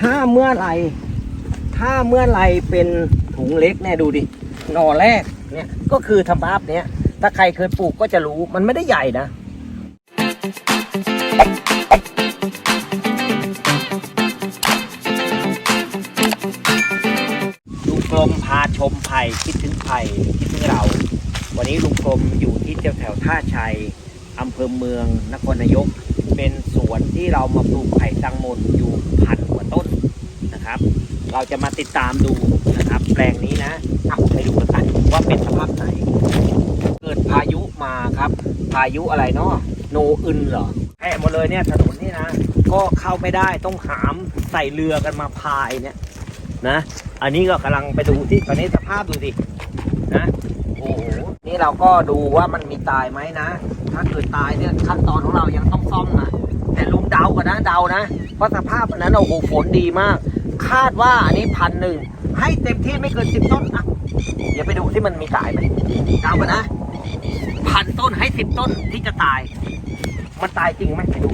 ถ้าเมื่อไหรถ้าเมื่อไหรเป็นถุงเล็กเนี่ยดูดิหน่อแรกเนี่ยก็คือทำภาพเนี้ยถ้าใครเคยปลูกก็จะรู้มันไม่ได้ใหญ่นะลุงกลมพาชมไผ่คิดถึงไผ่คิดถึงเรา วันนี้ลุงกลมอยู่ที่แถวแถวท่าชัยอำเภอเมืองนครนายก เป็นสวนที่เรามาปลูกไผ่ตังมนอยู่พัน นะครับ เราจะมาติดตามดูนะครับ แปลงนี้นะเอาไปดูกันว่าเป็นสภาพไหน เกิดพายุมาครับ พายุอะไรเนาะโนอึนเหรอแห่หมดเลยเนี่ยถนนนี่นะ ก็เข้าไม่ได้ต้องหามใส่เรือกันมาพายเนี่ยนะ อันนี้ก็กำลังไปดูที่ตอนนี้สภาพดูสินะโอ้โหนี่เราก็ดูว่ามันมีตายไหมนะ ถ้าเกิดตายเนี่ยขั้นตอนของเรายังต้องซ่อมนะแต่ลุงเดากันนะเดานะเพราะสภาพอันนั้นโอ้โหฝนดีมาก คาดว่าอันนี้พันหนึ่งให้เต็มที่ไม่เกินสิบต้นอะเดี๋ยวไปดูที่มันมีตายไหมเอากันนะพันต้นให้สิบต้นที่จะตาย มันตายจริงไหมไปดู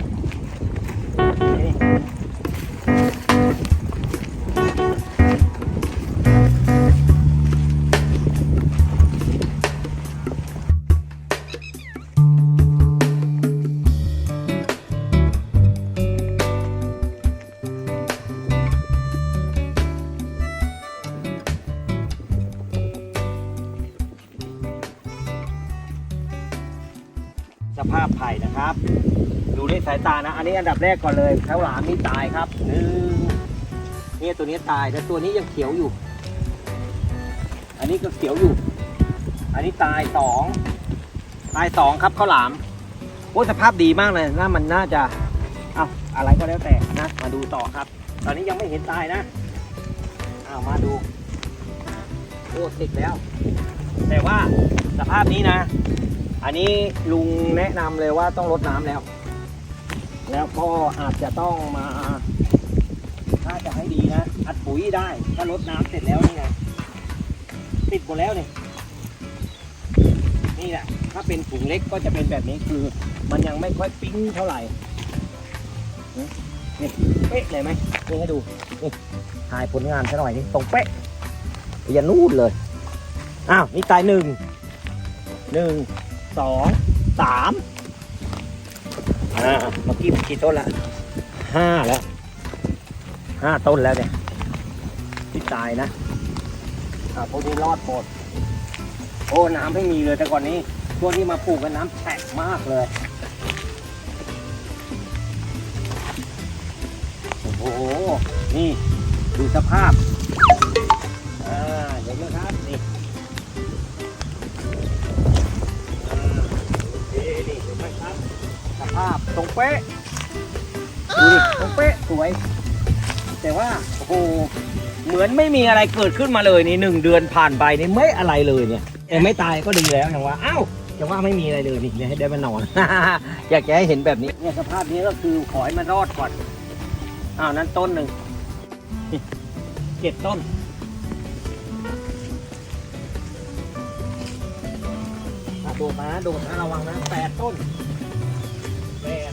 สภาพไผ่นะครับ ดูด้วยสายตานะ อันนี้อันดับแรกก่อนเลยข้าวหลามนี่ตายครับหนึ่งเนี่ยตัวนี้ตายแต่ตัวนี้ยังเขียวอยู่ อันนี้ก็เขียวอยู่ อันนี้ตายสองตายสองครับข้าวหลามโอ้สภาพดีมากเลยน่ามันน่าจะเอาอะไรก็แล้วแต่นะ มาดูต่อครับ ตอนนี้ยังไม่เห็นตายนะเอามาดูโอ้ติดแล้ว แต่ว่าสภาพนี้นะ อันนี้ลุงแนะนำเลยว่าต้องลดน้ำแล้ว แล้วก็อาจจะต้องมา ถ้าจะให้ดีนะ อัดปุ๋ยได้ถ้าลดน้ำเสร็จแล้วนี่ไงติดหมดแล้วเนี่ยนี่แหละถ้าเป็นถุงเล็กก็จะเป็นแบบนี้คือ มันยังไม่ค่อยปิ้งเท่าไหร่นี่นี่เป๊ะเลยไหมนี่ให้ดูนี่ถ่ายผลงานซะหน่อยนี่ตรงเป๊ะไปยันนู่นเลย อ้าวนี่ตายหนึ่งหนึ่ง สองสามอ่าเมื่อกี้กี่ต้นละห้าแล้วห้าต้นแล้วเนี่ยที่ตายนะอ่าพวกนี้รอดหมดโอ้น้ำไม่มีเลยแต่ก่อนนี้ช่วงที่มาปลูกกันน้ำแฉะมากเลยโอ้โหนี่ดูสภาพอ่าเดี๋ยวนะครับนี่นี่ สภาพตรงเป๊ะดูดิตรงเป๊ะสวย แต่ว่าโอ้โหเหมือนไม่มีอะไรเกิดขึ้นมาเลยนี่หนึ่งเดือนผ่านไปนี่ไม่อะไรเลยเนี่ยแต่ไม่ตายก็ดีแล้วอย่างว่าอ้าวจะว่าไม่มีอะไรเลยนี่เนี่ยให้ได้มานอน อยากจะให้เห็นแบบนี้เนี่ยสภาพนี้ก็คือขอให้มันรอดก่อนอ้าวนั้นต้นหนึ่งนี่เจ็ดต้น โดดมานะโดดนะระวังนะแปดต้นแปด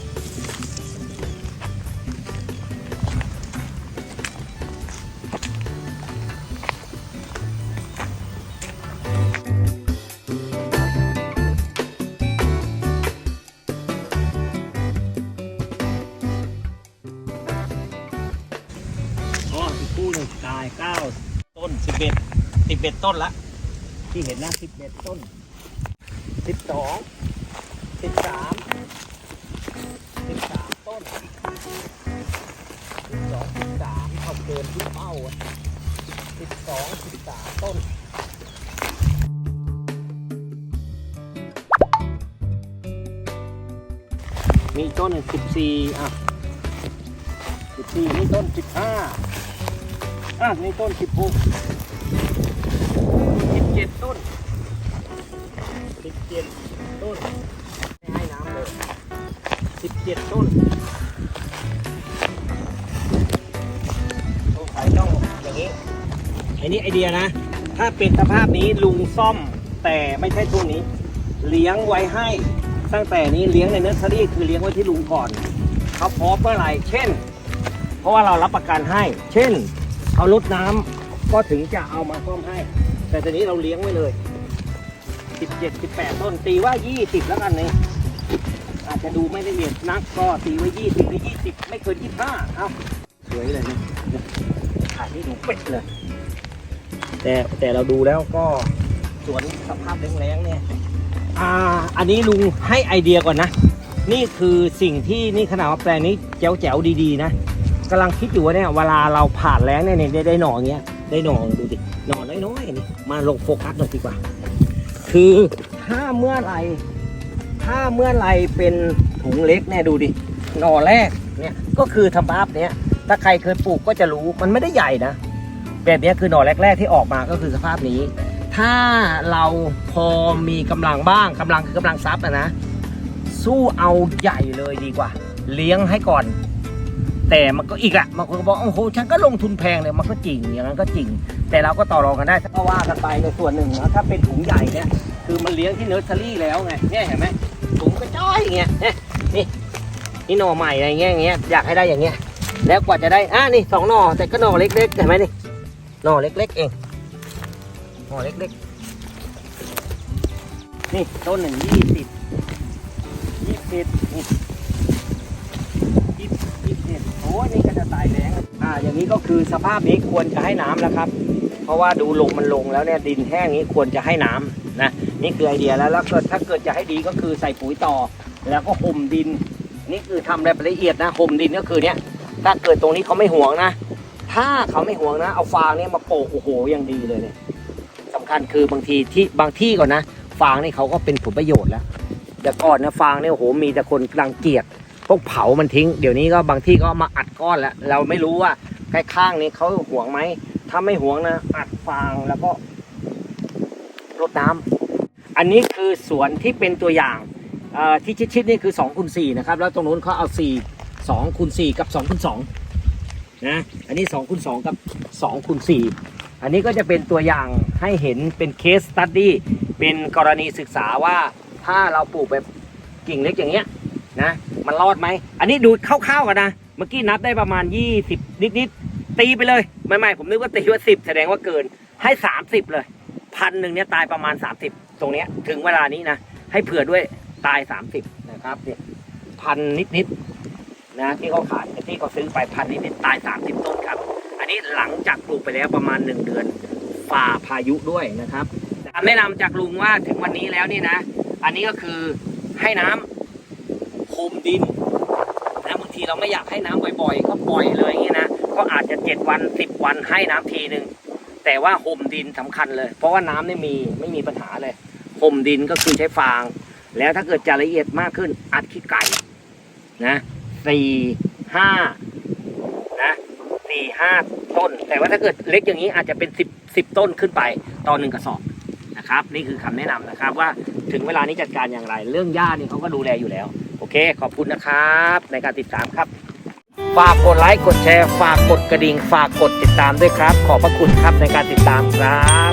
อ๋ออีกคู่หนึ่งตายเก้าต้นสิบเอ็ดสิบเอ็ดต้นละ ที่เห็นนะสิบเอ็ดต้น สิบสองสิบสามสิบสามต้นสิบสองสิบสามเอาเกินที่เป้าสิบสองสิบสามต้นมีต้นสิบสี่อะสิบสี่นี่ต้นสิบห้าอะนี่ต้นสิบหก นี่ไอเดียนะ ถ้าเป็นสภาพนี้ลุงซ่อมแต่ไม่ใช่ช่วงนี้ เลี้ยงไว้ให้ตั้งแต่นี้เลี้ยงในเนอร์เซอรี่คือเลี้ยงไว้ที่ลุงก่อนเขาพร้อมเมื่อไหร่เช่น เพราะว่าเรารับประกันให้ เช่นเขาลดน้ำก็ถึงจะเอามาซ่อมให้ แต่ทีนี้เราเลี้ยงไว้เลย 17 18 ต้นตีว่า 20 แล้วกันเนี่ยอาจจะดูไม่ละเอียดนักก็ตีไว้ 20หรือ20 ไม่เกิน 25 เอ้าสวยเลยนะถ่ายให้ดูเป็ดเลย แต่แต่เราดูแล้วก็สวนสภาพแรงๆเนี่ยอ่าอันนี้ลุงให้ไอเดียก่อนนะ นี่คือสิ่งที่นี่ขนาดว่าแปลงนี้แจ๋วแจ๋วดีๆนะกำลังคิดอยู่ว่าเนี่ยเวลาเราผ่านแรงเนี่ยเนี่ยได้ได้หน่ออย่างเงี้ยได้หน่อดูดิหน่อน้อยๆนี่มาลงโฟกัสหน่อยดีกว่า คือถ้าเมื่อไหรถ้าเมื่อไหรเป็นถุงเล็กเนี่ยดูดิหน่อแรกเนี่ยก็คือทำภาพเนี้ยถ้าใครเคยปลูกก็จะรู้มันไม่ได้ใหญ่นะ แบบนี้คือหน่อแรก ๆ ที่ออกมาก็คือสภาพนี้ ถ้าเราพอมีกำลังบ้างกำลังคือกำลังทรัพย์อะนะสู้เอาใหญ่เลยดีกว่า เลี้ยงให้ก่อน แต่มันก็อีกอะบางคนก็บอกโอ้โหฉันก็ลงทุนแพงเลยมันก็จริงอย่างนั้นก็จริง แต่เราก็ต่อรองกันได้ถ้าก็ว่ากันไปในส่วนหนึ่งนะถ้าเป็นถุงใหญ่เนี่ยคือมันเลี้ยงที่เนอร์เซอรี่แล้วไงเนี่ยเห็นไหมถุงกระจ้อยอย่างเงี้ยเนี่ยนี่นี่หน่อใหม่อะไรเงี้ยอย่างเงี้ยอยากให้ได้อย่างเงี้ยแล้วกว่าจะได้อะนี่สองหน่อแต่ก็หน่อเล็กๆเห็นไหมนี่ หน่อเล็ก ๆ เองหน่อเล็กๆ นี่ต้นหนึ่งยี่สิบยี่สิบนี่ยี่สิบยี่สิบโอ้ยนี่ก็จะตายแรงอ่า อย่างนี้ก็คือสภาพนี้ควรจะให้น้ำแล้วครับ เพราะว่าดูลงมันลงแล้วเนี่ยดินแห้งนี้ควรจะให้น้ำนะนี่คือไอเดียแล้วแล้วเกิดถ้าเกิดจะให้ดีก็คือใส่ปุ๋ยต่อ แล้วก็ห่มดิน นี่คือทำรายละเอียดนะห่มดินก็คือเนี้ยถ้าเกิดตรงนี้เขาไม่ห่วงนะ ถ้าเขาไม่ห่วงนะ เอาฟางเนี่ยมาโปะโอ้โหยังดีเลยเนี่ยสำคัญคือบางทีที่บางที่ก่อนนะ ฟางนี่เขาก็เป็นผลประโยชน์แล้วแต่ก่อนนะฟางเนี่ยโอ้โหมีแต่คนรังเกียจพวกเผามันทิ้ง เดี๋ยวนี้ก็บางที่ก็มาอัดก้อนแล้ว เราไม่รู้ว่าใกล้ข้างนี้เขาห่วงไหมถ้าไม่ห่วงนะ อัดฟางแล้วก็รดน้ำอันนี้คือสวนที่เป็นตัวอย่างเอ่อที่ชิดๆนี่คือ2คูณ4นะครับ แล้วตรงนู้นเขาเอา 4 2คูณ4กับ2คูณ2 นะอันนี้2คูณ2กับ2คูณ4อันนี้ก็จะเป็นตัวอย่างให้เห็นเป็นเคสตัดดี้เป็นกรณีศึกษาว่าถ้าเราปลูกแบบกิ่งเล็กอย่างเงี้ยนะมันรอดไหม อันนี้ดูคร่าวๆกันนะ เมื่อกี้นับได้ประมาณ 20 นิดๆตีไปเลยไม่ไม่ผมนึกว่าตีว่า10 แสดงว่าเกินให้ 30 เลยพันหนึ่งเนี่ยตายประมาณ 30 ตรงเนี้ยถึงเวลานี้นะให้เผื่อด้วยตาย 30 นะครับเนี่ยพันนิดๆ นะที่เขาขายที่เขาซื้อไปพันนิดๆตาย 30 ต้นครับ อันนี้หลังจากปลูกไปแล้วประมาณ 1 เดือนฝ่าพายุด้วยนะครับคำแนะนำจากลุงว่าถึงวันนี้แล้วนี่นะ อันนี้ก็คือให้น้ำคลุมดินนะบางทีเราไม่อยากให้น้ำบ่อยๆ ก็ปล่อยเลยอย่างนี้นะก็อาจจะ 7 วัน 10 วันให้น้ำทีหนึ่งแต่ว่าห่มดินสำคัญเลย เพราะว่าน้ำไม่มีไม่มีปัญหาเลยห่มดินก็คือใช้ฟาง แล้วถ้าเกิดจะละเอียดมากขึ้นอัดขี้ไก่นะ สี่ห้านะสี่ห้าต้น แต่ว่าถ้าเกิดเล็กอย่างนี้อาจจะเป็นสิบสิบต้นขึ้นไปต่อหนึ่งกระสอบนะครับ นี่คือคำแนะนำนะครับว่าถึงเวลานี้จัดการอย่างไร เรื่องหญ้านี่เขาก็ดูแลอยู่แล้ว โอเค ขอบคุณนะครับ ในการติดตามครับ ฝากกดไลค์กดแชร์ ฝากกดกระดิ่ง ฝากกดติดตามด้วยครับ ขอบพระคุณครับในการติดตามครับ